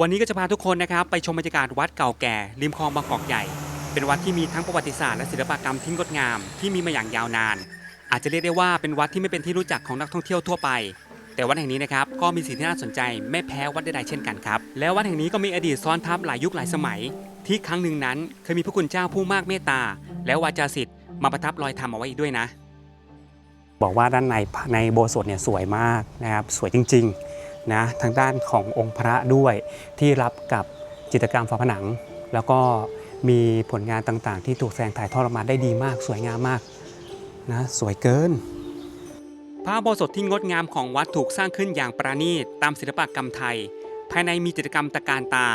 วันนี้ก็จะพาทุกคนนะครับไปชมบรรยากาศวัดเก่าแก่ริมคลองบางกอกใหญ่ เป็นวัดที่มีทั้งประวัติศาสตร์และศิลปกรรมที่งดงามที่มีมาอย่างยาวนาน อาจจะเรียกได้ว่าเป็นวัดที่ไม่เป็นที่รู้จักของนักท่องเที่ยวทั่วไป แต่วัดแห่งนี้นะครับก็มีสิ่งที่น่าสนใจไม่แพ้วัดใดๆเช่นกันครับ แล้ววัดแห่งนี้ก็มีอดีตซ้อนทับหลายยุคหลายสมัย ที่ครั้งหนึ่งนั้นเคยมีพระคุณเจ้าผู้มากเมตตา และวาจาศิษย์มาประทับรอยธรรมเอาไว้อีกด้วยนะ บอกว่าด้านในในโบสถ์เนี่ยสวยมากนะครับสวยจริง ๆ นะทางด้านขององค์พระด้วยที่รับกับจิตรกรรมฝาผนัง แล้วก็มีผลงานต่างๆ ที่ถูกแสดงถ่ายทอดออกมาได้ดีมาก สวยงามมากนะสวยเกิน พระโบสถที่งดงามของวัดถูกสร้างขึ้นอย่างประณีตตามศิลปกรรมไทย ภายในมีจิตรกรรมตะการตา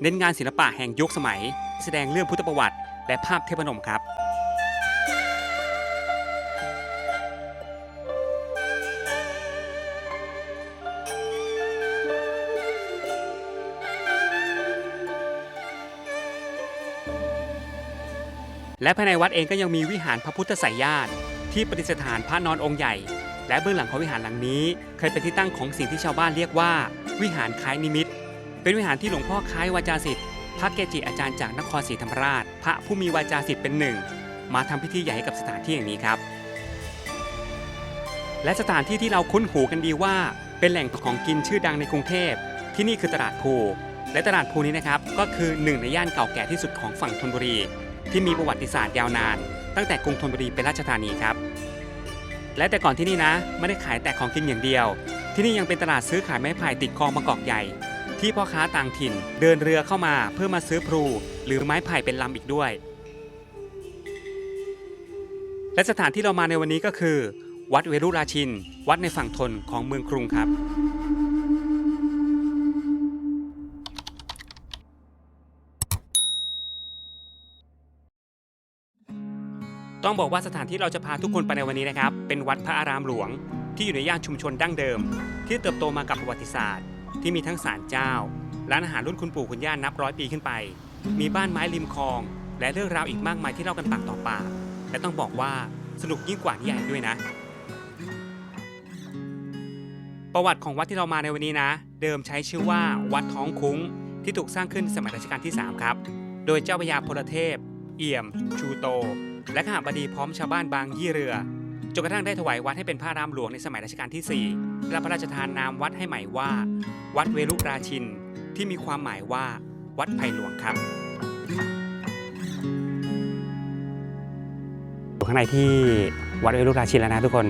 เน้นงานศิลปะแห่งยุคสมัย แสดงเรื่องพุทธประวัติ และภาพเทพนมครับ และภายในวัดเองก็ยังมีวิหารพระพุทธไสยญาติที่ประดิษฐานพระนอนองค์ใหญ่ และเบื้องหลังของวิหารหลังนี้ เคยเป็นที่ตั้งของสิ่งที่ชาวบ้านเรียกว่า วิหารคล้ายนิมิต เป็นวิหารที่หลวงพ่อคล้ายวาจาสิทธิ์พระเกจิอาจารย์จากนครศรีธรรมราช พระผู้มีวาจาสิทธิ์เป็นหนึ่ง มาทำพิธีใหญ่ให้กับสถานที่แห่างนี้ครับ และสถานที่ที่เราคุ้นหูกันดีว่า เป็นแหล่งของกินชื่อดังในกรุงเทพ ที่นี่คือตลาดภูและตลาดภูนี้นะครับก็คือหนึ่งในย่านเก่าแก่ที่สุดของฝั่งธนบุรี ที่มีประวัติศาสตร์ยาวนาน ตั้งแต่กรุงธนบุรีเป็นราชธานีครับ และแต่ก่อนที่นี่นะไม่ได้ขายแต่ของกินอย่างเดียว ที่นี่ยังเป็นตลาดซื้อขายไม้ไผ่ติดคลองบางกอกใหญ่ ที่พ่อค้าต่างถิ่นเดินเรือเข้ามาเพื่อมาซื้อพลูหรือไม้ไผ่เป็นลำอีกด้วย และสถานที่เรามาในวันนี้ก็คือ วัดเวรุราชิน วัดในฝั่งทนของเมืองกรุงครับ ต้องบอกว่าสถานที่เราจะพาทุกคนไปในวันนี้นะครับ เป็นวัดพระอารามหลวง ที่อยู่ในย่านชุมชนดั้งเดิม ที่เติบโตมากับประวัติศาสตร์ ที่มีทั้งศาลเจ้าร้านอาหารรุ่นคุณปู่คุณย่านับร้อยปีขึ้นไป มีบ้านไม้ริมคลอง และเรื่องราวอีกมากมายที่เล่ากันปากต่อปากและต้องบอกว่าสนุกยิ่งกว่านิยายด้วยนะ ประวัติของวัดที่เรามาในวันนี้นะ เดิมใช้ชื่อว่าวัดท้องคุ้ง ที่ถูกสร้างขึ้นสมัยรัชกาลที่ 3 ครับ โดยเจ้าพระยาพลเทพ เอี่ยม ชูโต และขหบดีพร้อมชาวบ้านบางยี่เรือจนกระทั่งได้ถวายวัดให้เป็นพระรามหลวงในสมัยรัชกาลที่ 4 และพระราชทานนามวัดให้ใหม่ว่า วัดเวรุราชิน ที่มีความหมายว่า วัดไผ่หลวงครับข้างในที่วัดเวรุราชินแล้วนะทุกคน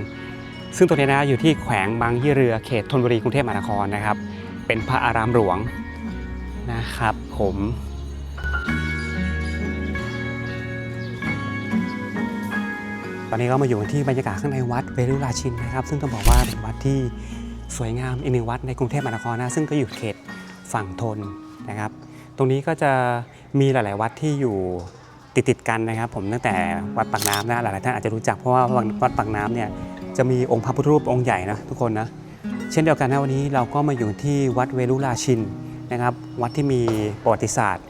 ซึ่งตรงนี้นะอยู่ที่แขวงบางยี่เรือเขตธนบุรีกรุงเทพมหานครนะครับ เป็นพระอารามหลวงนะครับ ผม ตอนนี้ก็มาอยู่ที่บรรยากาศข้างในวัดเวรุราชินนะครับ ซึ่งต้องบอกว่าเป็นวัดที่สวยงามอีกหนึ่งวัดในกรุงเทพมหานครนะซึ่งก็อยู่เขตฝั่งทนนะครับ ตรงนี้ก็จะมีหลาย ๆ วัดที่อยู่ติดติดๆกันนะครับ ผมตั้งแต่วัดปากน้ำนะหลาย ๆ ท่านอาจจะรู้จักเพราะว่าวัดปากน้ำเนี่ยจะมีองค์พระพุทธรูปองค์ใหญ่นะทุกคนนะเช่นเดียวกันนะวันนี้เราก็มาอยู่ที่วัดเวรุราชินนะครับ วัดที่มีประวัติศาสตร์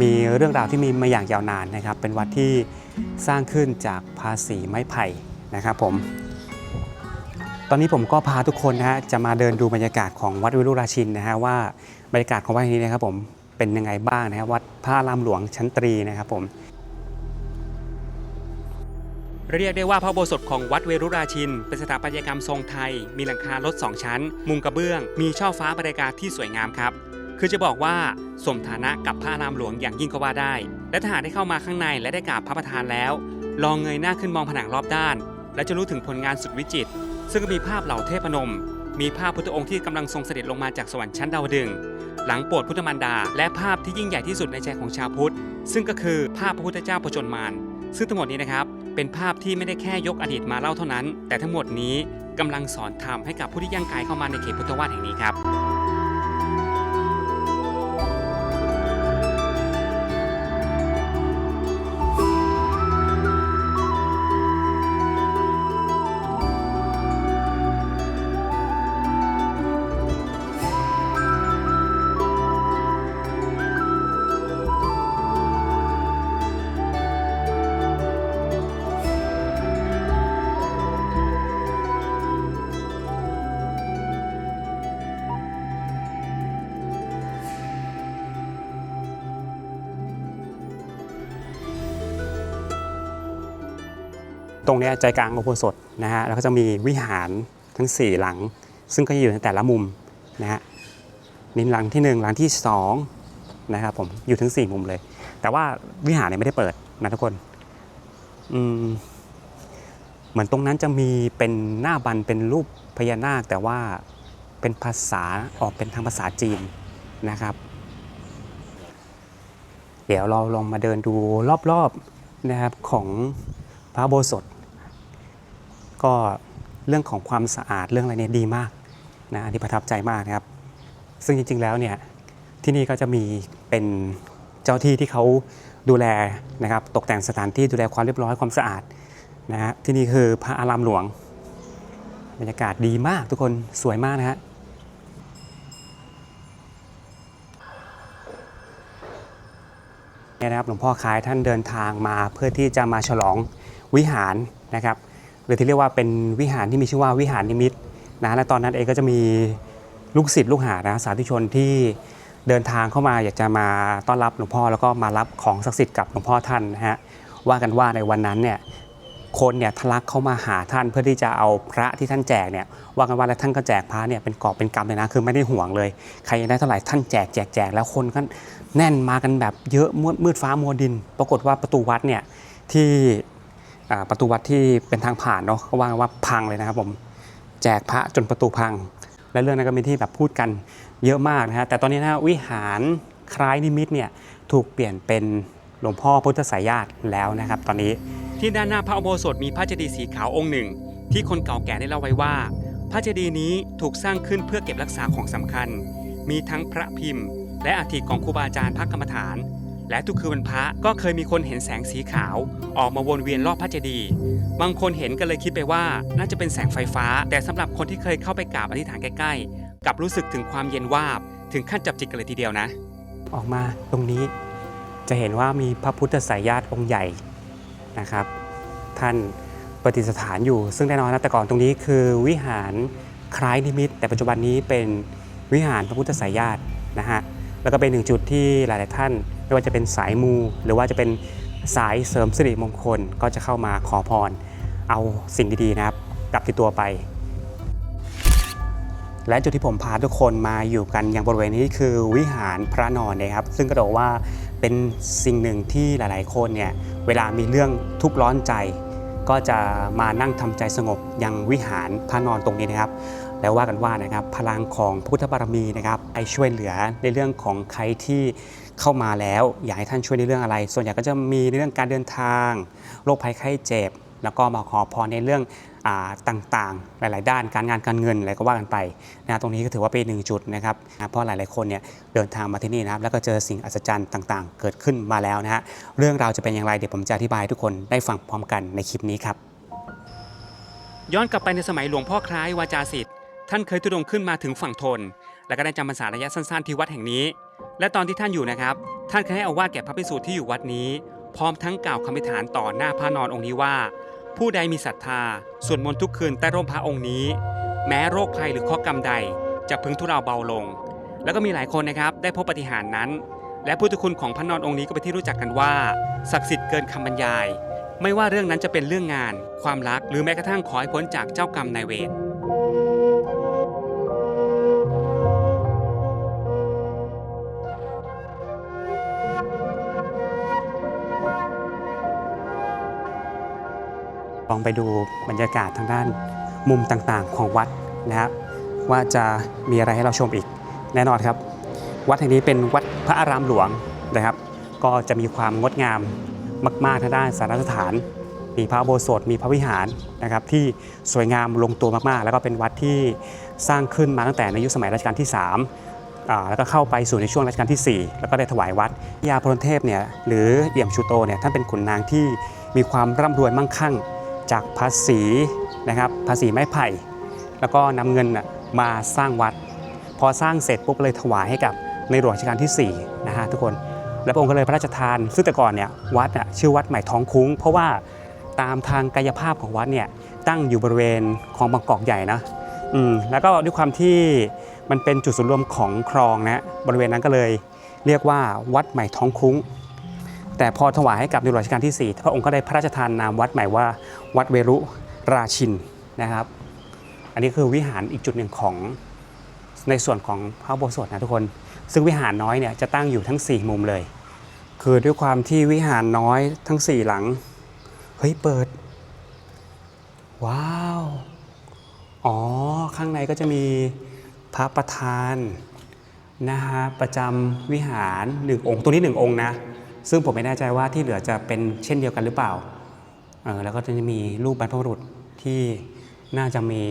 มีเรื่องราวที่มีมาอย่างยาวนานนะครับ เป็นวัดที่สร้างขึ้นจากภาษีไม้ไผ่นะครับผมตอนนี้ผมก็พาทุกคนนะฮะจะมาเดินดูบรรยากาศของวัดวิรุราชินนะฮะว่าบรรยากาศของวัดแห่งนี้นะครับผมเป็นยังไงบ้างนะครับวัดพระอารามหลวงชั้นตรีนะครับผมเรียกได้ว่าพระโบสถของวัดเวรุราชิน เป็นสถาปัตยกรรมทรงไทย มีหลังคารถ2ชั้น มุงกระเบื้อง มีช่อฟ้าบรรยากาศที่สวยงามครับ คือจะบอกว่าสมฐานะกับพระอารามหลวงอย่างยิ่งก็ว่าได้ และถ้าหากได้เข้ามาข้างในและได้กราบพระประธานแล้ว ลองเงยหน้าขึ้นมองผนังรอบด้าน และจะรู้ถึงผลงานสุดวิจิตร ซึ่งก็มีภาพเหล่าเทพนม มีภาพพุทธองค์ที่กำลังทรงเสด็จลงมาจากสวรรค์ชั้นดาวดึง หลังโปรดพุทธมารดา และภาพที่ยิ่งใหญ่ที่สุดในใจของชาวพุทธ ซึ่งก็คือภาพพระพุทธเจ้าผจญมาร ซึ่งทั้งหมดนี้นะครับ เป็นภาพที่ไม่ได้แค่ยกอดีตมาเล่าเท่านั้น แต่ทั้งหมดนี้กำลังสอนธรรมให้กับผู้ที่ย่างกายเข้ามาในเขตพุทธวาสแห่งนี้ครับ ตรงนี้ใจกลางอุโบสถนะฮะแล้วก็จะมีวิหารทั้ง 4 หลัง ซึ่งก็อยู่ในแต่ละมุมนะฮะนี่หลังที่ 1 หลังที่2นะครับผมอยู่ถึง4 มุมเลย แต่ว่าวิหารเนี่ยไม่ได้เปิดนะทุกคนอืมเหมือนตรงนั้นจะมีเป็นหน้าบันเป็นรูปพญานาค แต่ว่าเป็นภาษาออกเป็นทางภาษาจีนนะครับ เดี๋ยวเราลองมาเดินดูรอบๆนะครับของพระอุโบสถ ก็เรื่องของความสะอาดเรื่องอะไรเนี่ยดีมากนะอันนี้ประทับใจมากนะครับ ซึ่งจริง ๆแล้วเนี่ยที่นี่ก็จะมีเป็นเจ้าที่ที่เขาดูแลนะครับตกแต่งสถานที่ดูแลความเรียบร้อยความสะอาดนะฮะที่นี่คือพระอารามหลวง บรรยากาศดีมากทุกคนสวยมากนะฮะเนี่ยนะครับหลวงพ่อคล้ายท่านเดินทางมาเพื่อที่จะมาฉลองวิหารนะครับ หรือที่เรียกว่าเป็นวิหารที่มีชื่อว่าวิหารนิมิตนะและตอนนั้นเองก็จะมีลูกศิษย์ลูกหานะสาธุชนที่เดินทางเข้ามาอยากจะมาต้อนรับหลวงพ่อแล้วก็มารับของศักดิ์สิทธิ์กับหลวงพ่อท่านนะฮะว่ากันว่าในวันนั้นเนี่ยคนเนี่ยทะลักเข้ามาหาท่านเพื่อที่จะเอาพระที่ท่านแจกเนี่ยว่ากันว่าแล้วท่านก็แจกพระเนี่ยเป็นกอบเป็นกำเลยนะคือไม่ได้ห่วงเลย ใครได้เท่าไหร่ท่านแจกแจกแจกแล้วคนก็แน่นมากันแบบเยอะมืดฟ้ามัวดิน ปรากฏว่าประตูวัดเนี่ยที่ ประตูวัดที่เป็นทางผ่านเนาะก็ว่ากันว่าพังเลยนะครับผมแจกพระจนประตูพัง และเรื่องนั้นก็เป็นที่แบบพูดกันเยอะมากนะฮะแต่ตอนนี้นะวิหารคล้ายนิมิตเนี่ยถูกเปลี่ยนเป็นหลวงพ่อพุทธสายญาติแล้วนะครับ ตอนนี้ที่ด้านหน้าพระอุโบสถมีพระเจดีย์สีขาวองค์หนึ่ง ที่คนเก่าแก่ได้เล่าไว้ว่า พระเจดีย์นี้ถูกสร้างขึ้นเพื่อเก็บรักษาของสำคัญ มีทั้งพระพิมพ์ และอัฐิของครูบาอาจารย์พระกรรมฐาน และทุกคืนวันพระก็เคยมีคนเห็นแสงสีขาว ออกมาวนเวียนรอบพระเจดีย์บางคนเห็นก็เลยคิดไปว่าน่าจะเป็นแสงไฟฟ้า แต่สำหรับคนที่เคยเข้าไปกราบอธิษฐานใกล้ๆกลับรู้สึกถึงความเย็นวาบ ถึงขั้นจับจิตกันเลยทีเดียวนะ ออกมาตรงนี้จะเห็นว่ามีพระพุทธสายญาติองค์ใหญ่นะครับ ท่านประดิษฐานอยู่ ซึ่งแน่นอนนะแต่ก่อนตรงนี้คือวิหารคล้ายนิมิต แต่ปัจจุบันนี้เป็นวิหารพระพุทธสายญาตินะฮะแล้วก็เป็นหนึ่งจุดที่หลาย ๆ ท่าน ไม่ว่าจะเป็นสายมู หรือว่าจะเป็นสายเสริมสิริมงคลก็จะเข้ามาขอพร เอาสิ่งดีๆนะครับกลับที่ตัวไป และจุดที่ผมพาทุกคนมาอยู่กันอย่างบริเวณนี้คือวิหารพระนอนนะครับ ซึ่งก็บอกว่าเป็นสิ่งหนึ่งที่หลาย ๆ คนเนี่ยเวลามีเรื่องทุกข์ร้อนใจ ก็จะมานั่งทำใจสงบยังวิหารพระนอนตรงนี้นะครับแล้วว่ากันว่านะครับพลังของพุทธบารมีนะครับไปช่วยเหลือในเรื่องของใครที่ เข้ามาแล้ว อยากให้ท่านช่วยในเรื่องอะไร ส่วนใหญ่ก็จะมีในเรื่องการเดินทางโรคภัยไข้เจ็บ แล้วก็มาขอพรในเรื่องต่างๆ หลาย ๆ ด้านการงานการเงินอะไรก็ว่ากันไปนะตรงนี้ก็ถือว่าเป็นหนึ่งจุดนะครับนะเพราะหลาย ๆ คนเนี่ยเดินทางมาที่นี่นะครับแล้วก็เจอสิ่งอัศจรรย์ต่าง ๆ เกิดขึ้นมาแล้วนะฮะเรื่องราวจะเป็นอย่างไรเดี๋ยวผมจะอธิบายทุกคนได้ฟังพร้อมกันในคลิปนี้ครับ ย้อนกลับไปในสมัยหลวงพ่อคล้ายวาจาสิทธิ์ท่านเคยทุดงขึ้นมาถึงฝั่งทน แล้วก็ได้จำพรรษาระยะสั้น ๆ ที่วัดแห่งนี้ และตอนที่ท่านอยู่นะครับ ท่านเคยให้อาวาสแก่พระภิกษุที่อยู่วัดนี้ พร้อมทั้งกล่าวคำอธิษฐานต่อหน้าพระนอนองค์นี้ว่า ผู้ใดมีศรัทธาสวดมนต์ทุกคืนใต้ร่มพระองค์นี้ แม้โรคภัยหรือข้อกรรมใด จะพึงทุเลาเบาลง แล้วก็มีหลายคนนะครับได้พบปฏิหารนั้น และพุทธคุณของพระนอนองค์นี้ก็เป็นที่รู้จักกันว่าศักดิ์สิทธิ์เกินคำบรรยาย ไม่ว่าเรื่องนั้นจะเป็นเรื่องงาน ความรักหรือแม้กระทั่งขอให้พ้นจากเจ้ากรรมนายเวร องไปดูบรรยากาศทางด้านมุมต่างๆ ของวัดนะครับว่าจะมีอะไรให้เราชมอีกแน่นอนครับ วัดแห่งนี้เป็นวัดพระอารามหลวงนะครับ ก็จะมีความงดงามมากๆทางด้านสารสถาน มีพระโบสถมีพระวิหารนะครับ ที่สวยงามลงตัวมากๆ แล้วก็เป็นวัดที่สร้างขึ้นมาตั้งแต่ในยุคสมัยรัชกาลที่ 3 แล้วก็เข้าไปสู่ในช่วงรัชกาลที่ 4 แล้วก็ได้ถวายวัดยาพรหมเทพเนี่ยหรือเอี่ยมชูโตเนี่ยท่านเป็นขุนนางที่มีความร่ำรวยมั่งคั่ง จากภาษีนะครับภาษีไม้ไผ่ แล้วก็นำเงินมาสร้างวัด พอสร้างเสร็จปุ๊บเลยถวายให้กับในหลวงรัชกาลที่4นะฮะทุกคนแล้วพระองค์ก็เลยพระราชทาน ซึ่งแต่ก่อนเนี่ยวัดน่ะชื่อวัดใหม่ท้องคุ้ง เพราะว่าตามทางกายภาพของวัดเนี่ยตั้งอยู่บริเวณคลองบางกอกใหญ่นะอืมแล้วก็ด้วยความที่มันเป็นจุดศูนย์รวมของคลองนะบริเวณนั้นก็เลยเรียกว่าวัดใหม่ท้องคุ้ง แต่พอถวายให้กับในหลวงรัชกาลที่ 4 พระองค์ก็ได้พระราชทานนามวัดใหม่ว่าวัดเวรุราชินนะครับ อันนี้คือวิหารอีกจุดหนึ่งของในส่วนของพระโบสถนะทุกคน ซึ่งวิหารน้อยเนี่ยจะตั้งอยู่ทั้ง 4 มุมเลย คือด้วยความที่วิหารน้อยทั้ง 4 หลัง เฮ้ยเปิด ว้าว อ๋อ ข้างในก็จะมีพระประธานนะฮะประจำวิหารหนึ่งองค์ ตัวนี้หนึ่งองค์นะ ซึ่งผมไม่แน่ใจว่าที่เหลือจะเป็นเช่นเดียวกันหรือเปล่าเออแล้วก็จะมีรูปบรรพบุรุษที่น่าจะมี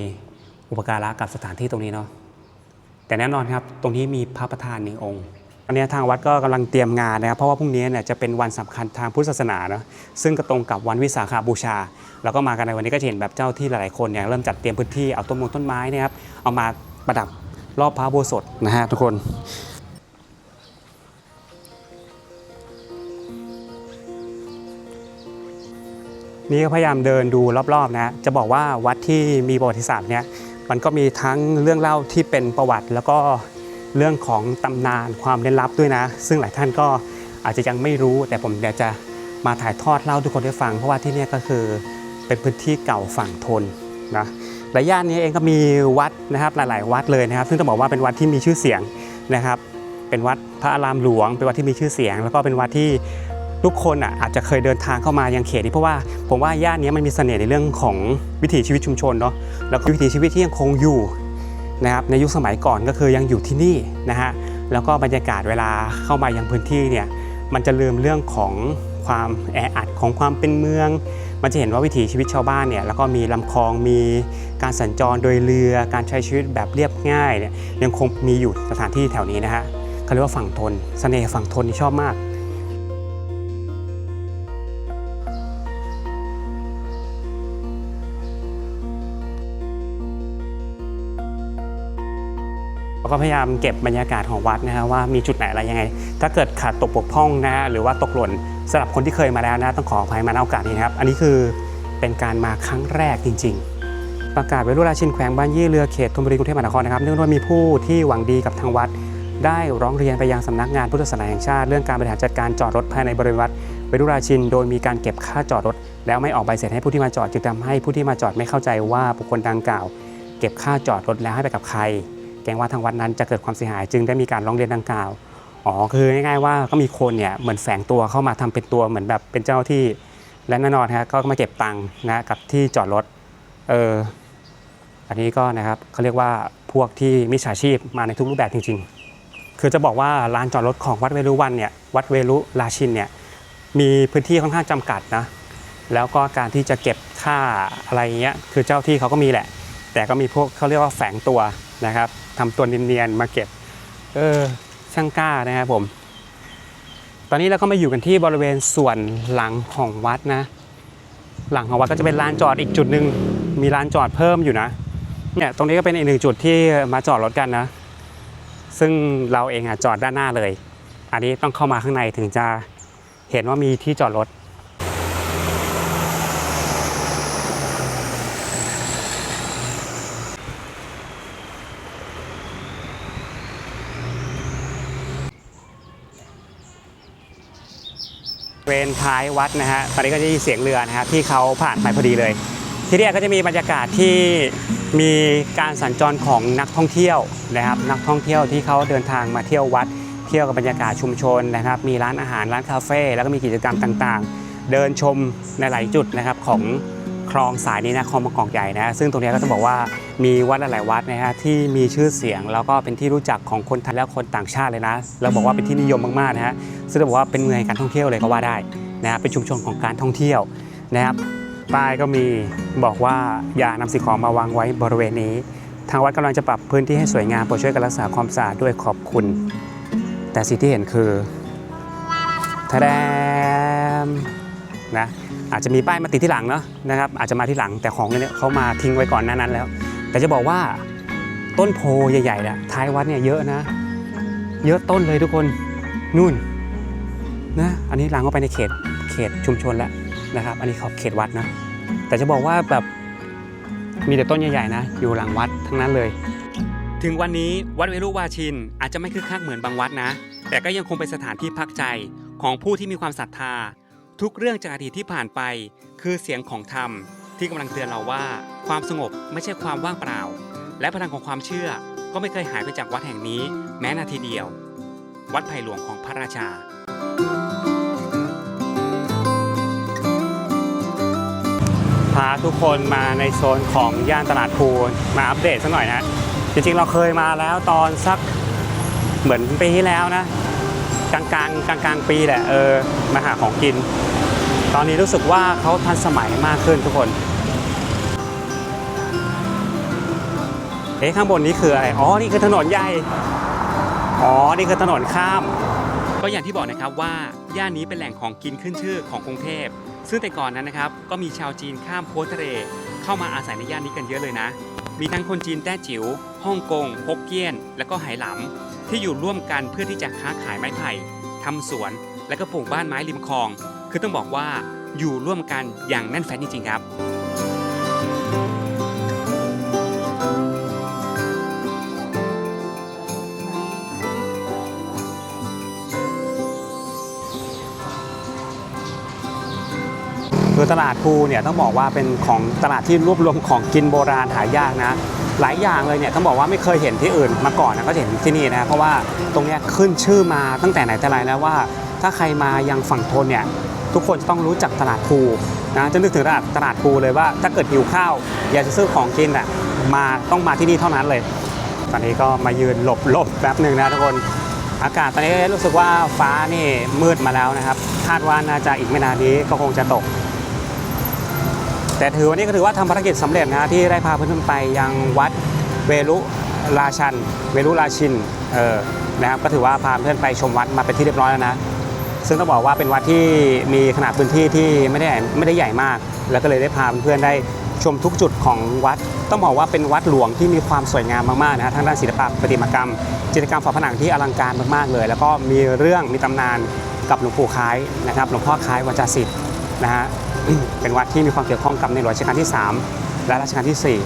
อุปการะกับสถานที่ตรงนี้เนาะแต่แน่นอนครับตรงนี้มีพระประธานหนึ่งองค์อันนี้ทางวัดก็กำลังเตรียมงานนะครับเพราะว่าพรุ่งนี้เนี่ยจะเป็นวันสำคัญทางพุทธศาสนาเนาะซึ่งก็ตรงกับวันวิสาขบูชา แล้วก็มากันในวันนี้ก็เห็นแบบเจ้าที่หลายๆคนเนี่ยเริ่มจัดเตรียมพื้นที่เอาต้นมงต้นไม้นะครับเอามาประดับรอบพระโบสถนะฮะทุกคน นี่ก็พยายามเดินดูรอบๆนะจะบอกว่าวัดที่มีประวัติศาสตร์เนี่ยมันก็มีทั้งเรื่องเล่าที่เป็นประวัติ แล้วก็เรื่องของตำนานความเร้นลับด้วยนะ ซึ่งหลายท่านก็อาจจะยังไม่รู้แต่ผมอยากจะมาถ่ายทอดเล่าทุกคนได้ฟัง เพราะว่าที่นี่ก็คือเป็นพื้นที่เก่าฝั่งทนนะและย่านนี้เองก็มีวัดนะครับหลาย ๆ วัดเลยนะครับ ซึ่งต้องบอกว่าเป็นวัดที่มีชื่อเสียงนะครับ เป็นวัดพระอารามหลวง เป็นวัดที่มีชื่อเสียง แล้วก็เป็นวัดที่ ทุกคนอะอาจจะเคยเดินทางเข้ามายังเขตนี้เพราะว่าผมว่าย่านนี้มันมีเสน่ห์ในเรื่องของวิถีชีวิตชุมชนเนาะแล้วก็วิถีชีวิตที่ยังคงอยู่นะครับในยุคสมัยก่อนก็คือยังอยู่ที่นี่นะฮะแล้วก็บรรยากาศเวลาเข้ามายังพื้นที่เนี่ยมันจะลืมเรื่องของความแออัดของความเป็นเมือง มันจะเห็นว่าวิถีชีวิตชาวบ้านเนี่ยแล้วก็มีลำคลองมีการสัญจรโดยเรือการใช้ชีวิตแบบเรียบง่ายเนี่ยยังคงมีอยู่สถานที่แถวนี้นะฮะเขาเรียกว่าฝั่งทนเสน่ห์ฝั่งทนที่ชอบมาก เราก็พยายามเก็บบรรยากาศของวัดนะฮะว่ามีจุดไหนอะไรยังไง ถ้าเกิดขาดตกบกพร่องนะฮะหรือว่าตกหล่นสำหรับคนที่เคยมาแล้วนะต้องขออภัยมาณโอกาสนี้นะครับ อันนี้คือเป็นการมาครั้งแรกจริง ๆ ประกาศไว้รุ่ราชินแขวงบ้านยี่เรือเขตธนบุรีกรุงเทพมหานครนะครับเนื่องด้วยมีผู้ที่หวังดีกับทางวัด ได้ร้องเรียนไปยังสำนักงานพุทธศาสนาแห่งชาติ เรื่องการบริหารจัดการจอดรถภายในบริเวณวัดเวรุราชินโดยมีการเก็บค่าจอดรถ แล้วไม่ออกใบเสร็จให้ผู้ที่มาจอดจึงทำให้ผู้ที่มาจอดไม่เข้าใจว่าบุคคลดังกล่าว เก็บค่าจอดรถแล้วให้ไปกับใคร เกรงว่าทางวัดนั้นจะเกิดความเสียหายจึงได้มีการร้องเรียนดังกล่าวอ๋อคือง่ายๆว่าก็มีคนเนี่ยเหมือนแฝงตัวเข้ามาทำเป็นตัวเหมือนแบบเป็นเจ้าที่และแน่นอนฮะก็มาเก็บตังค์นะกับที่จอดรถเอออันนี้ก็นะครับเขาเรียกว่าพวกที่มิจฉาชีพมาในทุกรูปแบบจริง ๆ คือจะบอกว่าลานจอดรถของวัดเวรุวันเนี่ยวัดเวรุราชินเนี่ยมีพื้นที่ค่อนข้างจำกัดนะแล้วก็การที่จะเก็บค่าอะไรเงี้ยคือเจ้าที่เขาก็มีแหละ แต่ก็มีพวกเขาเรียกว่าแฝงตัว นะครับทำตัวเนียนๆมาเก็บ เออช่างกล้านะครับผม ตอนนี้เราก็มาอยู่กันที่บริเวณส่วนหลังของวัดนะ หลังของวัดก็จะเป็นลานจอดอีกจุดหนึ่งมีลานจอดเพิ่มอยู่นะเนี่ยตรงนี้ก็เป็นอีกหนึ่งจุดที่มาจอดรถกันนะ ซึ่งเราเองอะจอดด้านหน้าเลย อันนี้ต้องเข้ามาข้างในถึงจะเห็นว่ามีที่จอดรถ เวนท้ายวัดนะฮะตอนนี้ก็จะมีเสียงเรือนะฮะที่เขาผ่านไปพอดีเลย ที่นี่ก็จะมีบรรยากาศที่มีการสัญจรของนักท่องเที่ยวนะครับ นักท่องเที่ยวที่เขาเดินทางมาเที่ยววัด เที่ยวกับบรรยากาศชุมชนนะครับ มีร้านอาหารร้านคาเฟ่แล้วก็มีกิจกรรมต่างๆ เดินชมในหลายจุดนะครับของ ลองสายนี้นะคลองบางกอกใหญ่นะซึ่งตรงนี้ก็ต้องบอกว่ามีวัดหลายๆวัดนะฮะที่มีชื่อเสียงแล้วก็เป็นที่รู้จักของคนไทยและคนต่างชาติเลยนะแล้วบอกว่าเป็นที่นิยมมากๆนะฮะซึ่งต้องบอกว่าเป็นเมืองการท่องเที่ยวเลยก็ว่าได้นะครับเป็นชุมชนของการท่องเที่ยวนะครับป้ายก็มีบอกว่าอย่านำสิ่งของมาวางไว้บริเวณนี้ ทางวัดกำลังจะปรับพื้นที่ให้สวยงามโปรดช่วยกันรักษาความสะอาดด้วยขอบคุณ แต่สิ่งที่เห็นคือทะแดม นะอาจจะมีป้ายมาติดที่หลังเนาะนะครับอาจจะมาที่หลังแต่ของเนี่ยเขามาทิ้งไว้ก่อนหนานั้นแล้ว แต่จะบอกว่าต้นโพใหญ่ๆเนี่ยท้ายวัดเนี่ยเยอะนะ เยอะต้นเลยทุกคนนู่นนะอันนี้ล้างเข้าไปในเขตเขตชุมชนแล้วนะครับ อันนี้เขาเขตวัดนะแต่จะบอกว่าแบบมีแต่ต้นใหญ่ๆนะ อยู่หลังวัดทั้งนั้นเลย ถึงวันนี้วัดเวรุวาชินอาจจะไม่คึกคักเหมือนบางวัดนะ แต่ก็ยังคงเป็นสถานที่พักใจของผู้ที่มีความศรัทธา ทุกเรื่องจากอดีตที่ผ่านไป คือเสียงของธรรมที่กำลังเตือนเราว่า ความสงบไม่ใช่ความว่างเปล่า และพลังของความเชื่อก็ไม่เคยหายไปจากวัดแห่งนี้ แม้นาทีเดียว วัดไผ่หลวงของพระราชา พาทุกคนมาในโซนของย่านตลาดภูมาอัปเดตสักหน่อยนะ จริงๆเราเคยมาแล้วตอนสักเหมือนปีที่แล้วนะ กลางกลางกลางกลางปีแหละเออมาหาของกิน ตอนนี้รู้สึกว่าเขาทันสมัยมากขึ้นทุกคนเอ๊ะข้างบนนี้คืออะไรอ๋อนี่คือถนนใหญ่อ๋อนี่คือถนนข้าม ก็อย่างที่บอกนะครับว่าย่านนี้เป็นแหล่งของกินขึ้นชื่อของกรุงเทพซึ่งแต่ก่อนนั้นนะครับก็มีชาวจีนข้ามโพทะเลเข้ามาอาศัยในย่านนี้กันเยอะเลยนะ มีทั้งคนจีนแต้จิ๋วฮ่องกงฮกเกี้ยน และก็ไหหลำ ที่อยู่ร่วมกันเพื่อที่จะค้าขายไม้ไผ่ทำสวน และก็ปลูกบ้านไม้ริมคลอง คือต้องบอกว่าอยู่ร่วมกันอย่างแน่นแฟ้นจริงๆครับคือตลาดภูเนี่ยต้องบอกว่าเป็นของตลาดที่รวบรวมของกินโบราณหายากนะ หลายอย่างเลยเนี่ยต้องบอกว่าไม่เคยเห็นที่อื่นมาก่อนนะก็เห็นที่นี่นะเพราะว่าตรงนี้ขึ้นชื่อมาตั้งแต่ไหนแต่ไรแล้วว่า ถ้าใครมายังฝั่งทนเนี่ยทุกคนจะต้องรู้จักตลาดภูนะจะนึกถึงตลาดตลาดภูเลยว่า ถ้าเกิดหิวข้าวอยากจะซื้อของกินอะมาต้องมาที่นี่เท่านั้นเลย ตอนนี้ก็มายืนหลบหลบแป๊บหนึ่งนะทุกคนอากาศตอนนี้รู้สึกว่าฟ้านี่มืดมาแล้วนะครับ คาดว่าน่าจะอีกไม่นานนี้ก็คงจะตก แต่ถือวันนี้ก็ถือว่าทำภารกิจสำเร็จนะที่ได้พาเพื่อนๆไปยังวัดเวลุราชัน เวลุราชินเออนะครับก็ถือว่าพาเพื่อนไปชมวัดมาเป็นที่เรียบร้อยแล้วนะ ซึ่งต้องบอกว่าเป็นวัดที่มีขนาดพื้นที่ที่ไม่ได้ใหญ่ไม่ได้ใหญ่มาก แล้วก็เลยได้พาเพื่อนๆได้ชมทุกจุดของวัด ต้องบอกว่าเป็นวัดหลวงที่มีความสวยงามมากๆนะทางด้านศิลปะประติมากรรม จิตรกรรมฝาผนังที่อลังการมากๆเลย แล้วก็มีเรื่องมีตำนานกับหลวงปู่คล้ายนะครับหลวงพ่อคล้ายวจาสิทธิ์ นะฮะเป็นวัดที่มีความเกี่ยวข้องกับในหลวงรัชกาลที่ 3 และรัชกาลที่ 4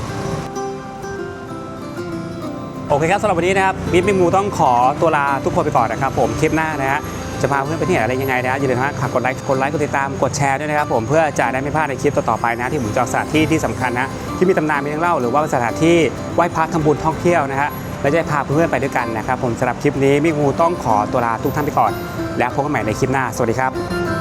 โอเคครับสำหรับวันนี้นะครับบิ๊กมิมูต้องขอตัวลาทุกคนไปก่อนนะครับผมคลิปหน้านะฮะจะพาเพื่อนไปที่ไหนอะไรยังไงนะฮะอย่าลืมนะฮะกดไลค์กดไลค์กดติดตามกดแชร์ด้วยนะครับผมเพื่อจะได้ไม่พลาดในคลิปต่อๆไปนะที่ผมจะเอสถานที่ที่สำคัญนะที่มีตำนานมีเรื่องเล่าหรือว่าสถานที่ไหว้พระทำบุญท่องเที่ยวนะฮะและจะพาเพื่อนๆไปด้วยกันนะครับผมสำหรับคลิปนี้มิกมูต้องขอตัวลาทุกท่านไปก่อน แล้วพบกันใหม่ในคลิปหน้าสวัสดีครับ